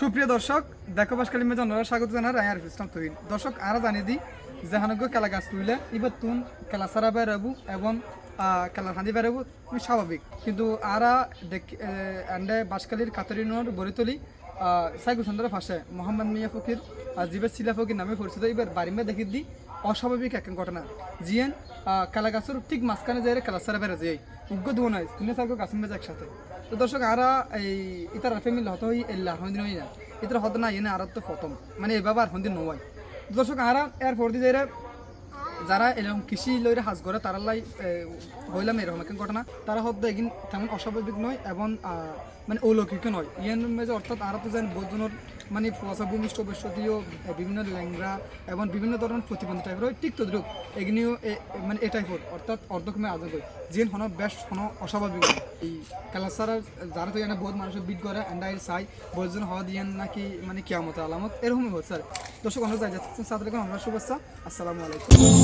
সুপ্রিয় দর্শক, দেখো বাস কালিমে জনরা স্বাগত জানার আয়ার ইসলাম তহিন দর্শক, আরও জানিয়ে দিই জাহানজ্ঞ খেলা গাছ তুইলে এবার তুন, খেলা সারা বেরাবু এবং খেলা খেলার হাঁদি বেরাবু স্বাভাবিক। কিন্তু আরা দেখ আন্ডে বাসকালির বড়ি বরিতলি সাইকু সুন্দর ফাঁসে। মোহাম্মদ মিয়া ফকির আর জিবের সিলা ফকির নামে পরিচিত। এবার বারিমে দেখি দি অস্বাভাবিক এক ঘটনা। জিয়েন খেলা গাছের ঠিক মাঝখানে যাই খেলা সারা বেড়ে যাই উগ্র দুও নাই তুমি সাইকো গাছ মেজে একসাথে। তো দর্শক, আরা এই ইতার ফ্যামিলি হতো হই এল্লা হন্দিন হই না। ইতার হত না এনে আর তো প্রথম। মানে এভাবে আর হন্দিন নয়। দর্শক, আরা এর পর দিয়ে যারা এরকম কৃষি লইরে হাজ করে, তারা লাই হইলাম এরকম একটা ঘটনা। তারা হতো এগিন তেমন অস্বাভাবিক নয় এবং মানে অলৌকিক নয়। ইয়ান মেজে অর্থাৎ আরা তো যেন বহুজনের মানে ফসা ভূমিষ্ঠ বৈশ্যতীয় বিভিন্ন ল্যাংরা এবং বিভিন্ন ধরনের প্রতিবন্ধী টাইপের হয় ঠিক তদ্রুপ এগুলিও এ- মানে এ টাইপের অর্থাৎ অর্ধকমে আজ হয়। যেন হন বেশ হন অস্বাভাবিক। এই কালাসারা যারা তো এখানে বহুত মানুষের বিট করে অ্যান্ড চাই বহুজন হওয়া দিয়ে নাকি মানে কিয়ামত আলামত এরকমই হচ্ছে আর দর্শক, আমরা যাই, যাচ্ছি। সাথে আমরা শুভেচ্ছা। আসসালামু আলাইকুম।